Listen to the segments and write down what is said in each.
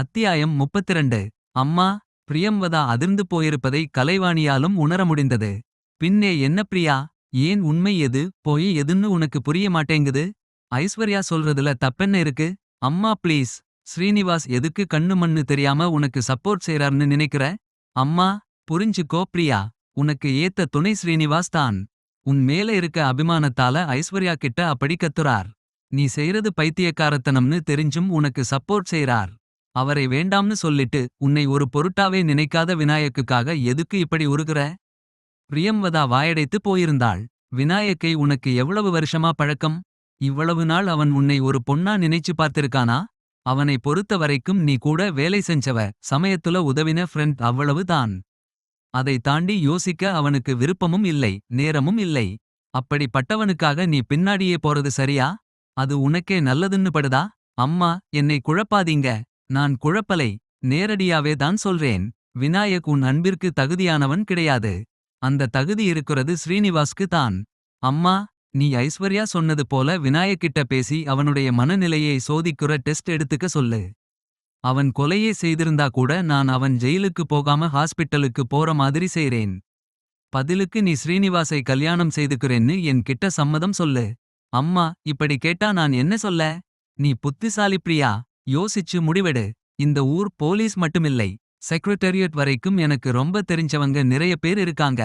அத்தியாயம் முப்பத்திரண்டு. அம்மா பிரியம்வதா அதிர்ந்து போயிருப்பதை கலைவாணியாலும் உணர முடிந்தது. பின்னே என்ன பிரியா ஏன் உண்மை எது போய் எதுன்னு உனக்கு புரிய மாட்டேங்குது? ஐஸ்வர்யா சொல்றதுல தப்பென்ன இருக்கு? அம்மா ப்ளீஸ் ஸ்ரீனிவாஸ் எதுக்கு கண்ணு மண்ணு தெரியாம உனக்கு சப்போர்ட் செய்றார்னு நினைக்கிற? அம்மா புரிஞ்சுக்கோ பிரியா உனக்கு ஏத்த துணை ஸ்ரீனிவாஸ் தான். உன் மேல இருக்க அபிமானத்தால ஐஸ்வர்யா கிட்ட அப்படி கத்துறார். நீ செய்யறது பைத்தியக்காரத்தனம்னு தெரிஞ்சும் உனக்கு சப்போர்ட் செய்றார். அவரை வேண்டாம்னு சொல்லிட்டு உன்னை ஒரு பொருட்டாவே நினைக்காத விநாயக்குக்காக எதுக்கு இப்படி உருகுற? பிரியம்வதா வாயடைத்து போயிருந்தாள். விநாயக்கை உனக்கு எவ்வளவு வருஷமா பழக்கம்? இவ்வளவு நாள் அவன் உன்னை ஒரு பொண்ணா நினைச்சு பார்த்திருக்கானா? அவனை பொறுத்த வரைக்கும் நீ கூட வேலை செஞ்சவ சமயத்துல உதவின ஃப்ரெண்ட் அவ்வளவு தான். அதை தாண்டி யோசிக்க அவனுக்கு விருப்பமும் இல்லை நேரமும் இல்லை. அப்படிப்பட்டவனுக்காக நீ பின்னாடியே போறது சரியா? அது உனக்கே நல்லதுன்னு படுதா? அம்மா என்னை குழப்பாதீங்க. நான் குழப்பலை நேரடியாவே தான் சொல்றேன் விநாயக் உன் அன்பிற்கு தகுதியானவன் கிடையாது. அந்த தகுதி இருக்கிறது ஸ்ரீனிவாஸ்க்கு தான். அம்மா நீ ஐஸ்வர்யா சொன்னது போல விநாயக்கிட்ட பேசி அவனுடைய மனநிலையை சோதிக்குற டெஸ்ட் எடுத்துக்க சொல்லு. அவன் கொலையே செய்திருந்தா கூட நான் அவன் ஜெயிலுக்கு போகாம ஹாஸ்பிட்டலுக்கு போற மாதிரி செய்றேன். பதிலுக்கு நீ ஸ்ரீனிவாசை கல்யாணம் செய்துக்கிறேன்னு என் கிட்ட சம்மதம் சொல்லு. அம்மா இப்படி கேட்டா நான் என்ன சொல்ல? நீ புத்திசாலி பிரியா? யோசிச்சு முடிவெடு. இந்த ஊர் போலீஸ் மட்டுமில்லை. செக்ரட்டரியட் வரைக்கும் எனக்கு ரொம்ப தெரிஞ்சவங்க நிறைய பேர் இருக்காங்க.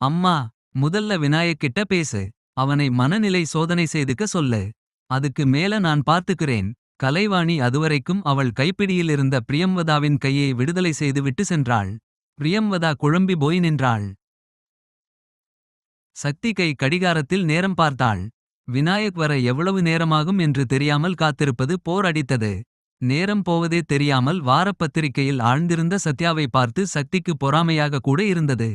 அம்மா முதல்ல விநாயக் கிட்ட பேசு. அவனை மனநிலை சோதனை செய்துக்க சொல்லு. அதுக்கு மேல நான் பார்த்துக்கிறேன். கலைவாணி அதுவரைக்கும் அவள் கைப்பிடியில் இருந்த பிரியம்வதாவின் கையை விடுதலை செய்துவிட்டு சென்றாள். பிரியம்வதா குழம்பி போய் நின்றாள். சக்தி கை கடிகாரத்தில் நேரம் பார்த்தாள். விநாயக் வர எவ்வளவு நேரமாகும் என்று தெரியாமல் காத்திருப்பது போர் அடித்தது. நேரம் போவதே தெரியாமல் வாரப்பத்திரிகையில் ஆழ்ந்திருந்த சத்யாவை பார்த்து சக்திக்கு பொறாமையாக கூட இருந்தது.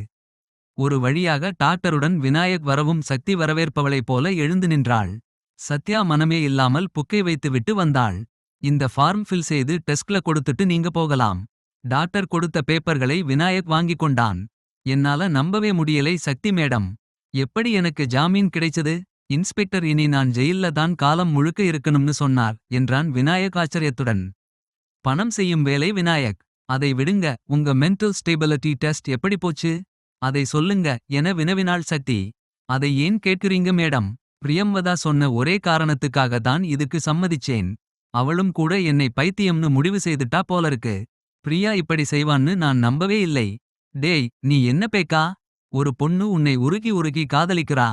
ஒரு வழியாக டாக்டருடன் விநாயக் வரவும் சக்தி வரவேற்பவளைப் போல எழுந்து நின்றாள். சத்யா மனமே இல்லாமல் புக்கை வைத்துவிட்டு வந்தாள். இந்த ஃபார்ம் ஃபில் செய்து டெஸ்க்ல கொடுத்துட்டு நீங்க போகலாம். டாக்டர் கொடுத்த பேப்பர்களை விநாயக் வாங்கிக் கொண்டான். என்னால நம்பவே முடியலை சக்தி மேடம். எப்படி எனக்கு ஜாமீன் கிடைச்சது? இன்ஸ்பெக்டர் இனி நான் ஜெயில்ல தான் காலம் முழுக்க இருக்கணும்னு சொன்னார் என்றான் விநாயக் ஆச்சரியத்துடன். பணம் செய்யும் வேலை விநாயக். அதை விடுங்க உங்க மென்டல் ஸ்டேபிலிட்டி டெஸ்ட் எப்படி போச்சு? அதை சொல்லுங்க என வினவினாள் சக்தி. அதை ஏன் கேட்கிறீங்க மேடம்? பிரியம்வதா சொன்ன ஒரே காரணத்துக்காக தான் இதுக்கு சம்மதிச்சேன். அவளும் கூட என்னை பைத்தியம்னு முடிவு செய்துட்டா போலருக்கு. பிரியா இப்படி செய்வான்னு நான் நம்பவே இல்லை. டேய் நீ என்ன பேக்கா? ஒரு பொண்ணு உன்னை உருகி உருகி காதலிக்கிறா.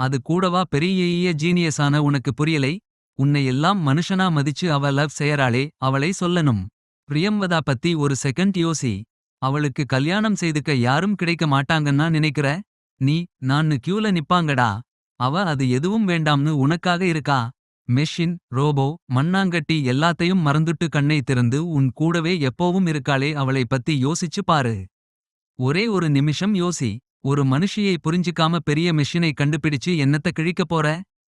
அது கூடவா பெரிய ஜீனியஸான உனக்கு புரியலை? உன்னை எல்லாம் மனுஷனா மதிச்சு அவ லவ் செய்யறாளே அவளை சொல்லணும். பிரியம்வதா பத்தி ஒரு செகண்ட் யோசி. அவளுக்கு கல்யாணம் செய்துக்க யாரும் கிடைக்க மாட்டாங்கன்னா நினைக்கிற? நீ நான்னு கியூல நிப்பாங்கடா. அவ அது எதுவும் வேண்டாம்னு உனக்காக இருக்கா? மெஷின் ரோபோ மண்ணாங்கட்டி எல்லாத்தையும் மறந்துட்டு கண்ணை திறந்து உன் கூடவே எப்போவும் இருக்காளே அவளை பத்தி யோசிச்சு பாரு. ஒரே ஒரு நிமிஷம் யோசி. ஒரு மனுஷியை புரிஞ்சிக்காம பெரிய மிஷினை கண்டுபிடிச்சு என்னத்த கிழிக்கப் போற?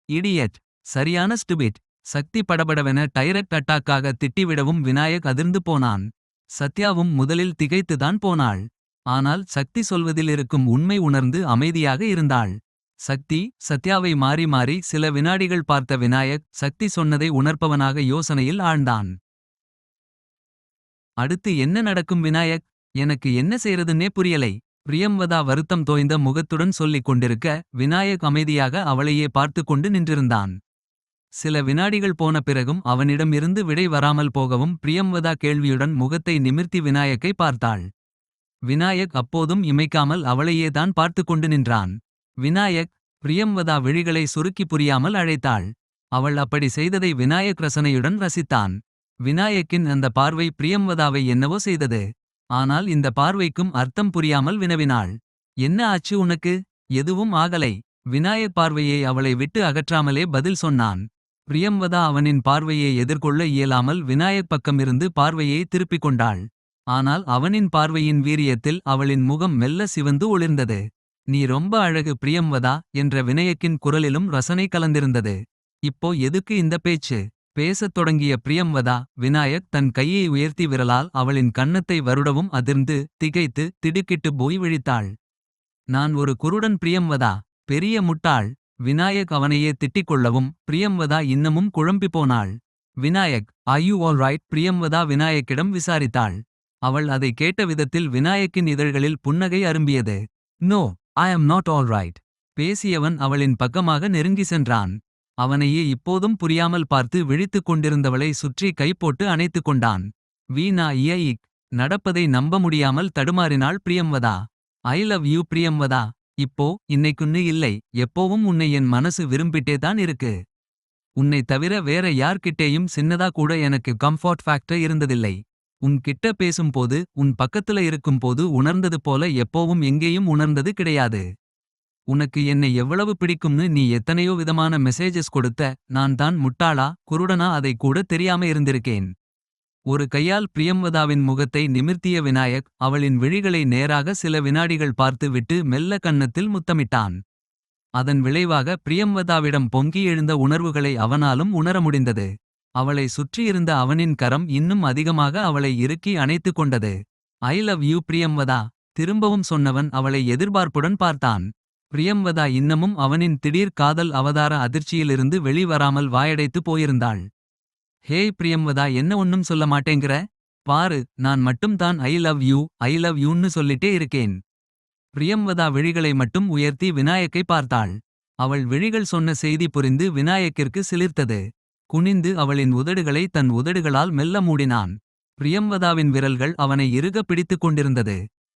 இடியட் சரியான ஸ்டுபிட் சக்தி படபடவென டைரக்ட் அட்டாக்காக திட்டிவிடவும் விநாயக் அதிர்ந்து போனான். சத்யாவும் முதலில் திகைத்துதான் போனாள். ஆனால் சக்தி சொல்வதிலிருக்கும் உண்மை உணர்ந்து அமைதியாக இருந்தாள். சக்தி சத்யாவை மாறி மாறி சில வினாடிகள் பார்த்த விநாயக் சக்தி சொன்னதை உணர்ப்பவனாக யோசனையில் ஆழ்ந்தான். அடுத்து என்ன நடக்கும் விநாயக்? எனக்கு என்ன செய்யறதுன்னே புரியலை. பிரியம்வதா வருத்தம் தோய்ந்த முகத்துடன் சொல்லிக் கொண்டிருக்க விநாயக் அமைதியாக அவளையே பார்த்து கொண்டு நின்றிருந்தான். சில வினாடிகள் போன பிறகும் அவனிடமிருந்து விடை வராமல் போகவும் பிரியம்வதா கேள்வியுடன் முகத்தை நிமிர்த்தி விநாயக்கை பார்த்தாள். விநாயக் அப்போதும் இமைக்காமல் அவளையே தான் பார்த்து கொண்டு நின்றான். விநாயக் பிரியம்வதா விழிகளை சுருக்கி புரியாமல் அழைத்தாள். அவள் அப்படி செய்ததை விநாயக் ரசனையுடன் ரசித்தான். விநாயக்கின் அந்த பார்வை பிரியம்வதாவை என்னவோ செய்தது. ஆனால் இந்த பார்வைக்கும் அர்த்தம் புரியாமல் வினவினாள். என்ன ஆச்சு உனக்கு? எதுவும் ஆகலை. விநாயக் பார்வையை அவளை விட்டு அகற்றாமலே பதில் சொன்னான். பிரியம்வதா அவனின் பார்வையை எதிர்கொள்ள இயலாமல் விநாயக் பக்கமிருந்து பார்வையை திருப்பிக் கொண்டாள். ஆனால் அவனின் பார்வையின் வீரியத்தில் அவளின் முகம் மெல்ல சிவந்து ஒளிர்ந்தது. நீ ரொம்ப அழகு பிரியம்வதா என்ற வினயக்கின் குரலிலும் ரசனை கலந்திருந்தது. இப்போ எதுக்கு இந்த பேச்சு? பேசத் தொடங்கிய பிரியம்வதா விநாயக் தன் கையை உயர்த்தி விரலால் அவளின் கன்னத்தை வருடவும் அதிர்ந்து திகைத்து திடுக்கிட்டு போய் விழித்தாள். நான் ஒரு குருடன் பிரியம்வதா பெரிய முட்டாள் விநாயக் அவனையே திட்டிக் கொள்ளவும் பிரியம்வதா இன்னமும் குழம்பி போனாள். விநாயக் ஐயூ you all பிரியம்வதா விநாயக்கிடம் விசாரித்தாள். அவள் அதை கேட்ட விதத்தில் விநாயக்கின் இதழ்களில் புன்னகை அரும்பியது. No I am not all right பேசியவன் அவளின் பக்கமாக நெருங்கி சென்றான். அவனையே இப்போதும் புரியாமல் பார்த்து விழித்துக் கொண்டிருந்தவளை சுற்றி கைப்போட்டு அணைத்துக் கொண்டான். வீணா இயஇக் நடப்பதை நம்ப முடியாமல் தடுமாறினாள் பிரியம்வதா. ஐ லவ் யூ பிரியம்வதா. இப்போ இன்னைக்குன்னு இல்லை எப்போவும் உன்னை என் மனசு விரும்பிட்டே தான் இருக்கு. உன்னை தவிர வேற யார்கிட்டேயும் சின்னதா கூட எனக்கு கம்ஃபர்ட் ஃபேக்டர் இருந்ததில்லை. உன் கிட்ட பேசும்போது உன் பக்கத்துல இருக்கும்போது உணர்ந்தது போல எப்போவும் எங்கேயும் உணர்ந்தது கிடையாது. உனக்கு என்னை எவ்வளவு பிடிக்கும்னு நீ எத்தனையோ விதமான மெசேஜஸ் கொடுத்த நான் தான் முட்டாளா குருடனா அதை கூட தெரியாம இருந்திருக்கேன். ஒரு கையால் பிரியம்வதாவின் முகத்தை நிமிர்த்திய விநாயக் அவளின் விழிகளை நேராக சில வினாடிகள் பார்த்து விட்டு மெல்ல கன்னத்தில் முத்தமிட்டான். அதன் விளைவாக பிரியம்வதாவிடம் பொங்கி எழுந்த உணர்வுகளை அவனாலும் உணர முடிந்தது. அவளை சுற்றியிருந்த அவனின் கரம் இன்னும் அதிகமாக அவளை இறுக்கி அணைத்துக் கொண்டது. ஐ லவ் யூ பிரியம்வதா திரும்பவும் சொன்னவன் அவளை எதிர்பார்ப்புடன் பார்த்தான். பிரியம்வதா இன்னமும் அவனின் திடீர் காதல் அவதார அதிர்ச்சியிலிருந்து வெளிவராமல் வாயடைத்து போயிருந்தாள். ஹேய் பிரியம்வதா என்ன ஒன்னும் சொல்ல மாட்டேங்கிற? பாரு நான் மட்டும் தான் I love you I love யூன்னு சொல்லிட்டே இருக்கேன். பிரியம்வதா விழிகளை மட்டும் உயர்த்தி விநாயக்கை பார்த்தாள். அவள் விழிகள் சொன்ன செய்தி புரிந்து விநாயக்கிற்கு சிலிர்த்தது. குனிந்து அவளின் உதடுகளை தன் உதடுகளால் மெல்ல மூடினான். பிரியம்வதாவின் விரல்கள் அவனை இறுக பிடித்துக் கொண்டிருந்தது.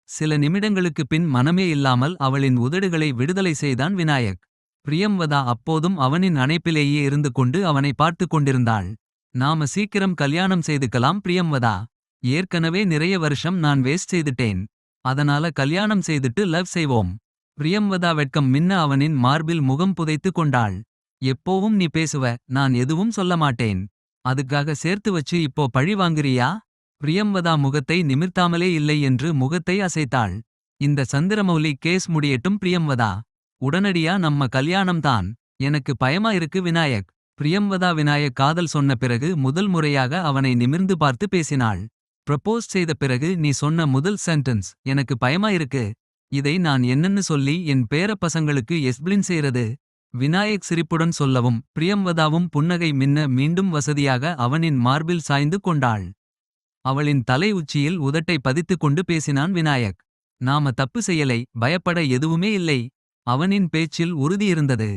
சில நிமிடங்களுக்குப் பின் மனமே இல்லாமல் அவளின் உதடுகளை விடுதலை செய்தான் விநாயக். பிரியம்வதா அப்போதும் அவனின் அணைப்பிலேயே இருந்து கொண்டு அவனை பார்த்துக் கொண்டிருந்தாள். நாம சீக்கிரம் கல்யாணம் செய்துக்கலாம் பிரியம்வதா. ஏற்கனவே நிறைய வருஷம் நான் வேஸ்ட் செய்துட்டேன். அதனால கல்யாணம் செய்துட்டு லவ் செய்வோம். பிரியம்வதா வெட்கம் மின்ன அவனின் மார்பில் முகம் புதைத்து கொண்டாள். எப்போவும் நீ பேசுவ நான் எதுவும் சொல்ல மாட்டேன். அதுக்காக சேர்த்து வச்சு இப்போ பழி வாங்குறியா? பிரியம்வதா முகத்தை நிமிர்த்தாமலே இல்லை என்று முகத்தை அசைத்தாள். இந்த சந்திரமௌலி கேஸ் முடியட்டும் பிரியம்வதா. உடனடியா நம்ம கல்யாணம் தான். எனக்கு பயமா இருக்கு விநாயக். பிரியம்வதா விநாயக் காதல் சொன்ன பிறகு முதல் முறையாக அவனை நிமிர்ந்து பார்த்து பேசினாள். ப்ரப்போஸ் செய்த பிறகு நீ சொன்ன முதல் சென்டென்ஸ் எனக்கு பயமா இருக்கு. இதை நான் என்னன்னு சொல்லி என் பேர பசங்களுக்கு எஸ்பிளின் செய்றது? விநாயக் சிரிப்புடன் சொல்லவும் பிரியம்வதாவும் புன்னகை மின்ன மீண்டும் வசதியாக அவனின் மார்பில் சாய்ந்து கொண்டாள். அவளின் தலை உச்சியில் உதட்டை பதித்துக் கொண்டு பேசினான் விநாயக். நாம தப்பு செய்யலை பயப்பட எதுவுமே இல்லை. அவனின் பேச்சில் உறுதியிருந்தது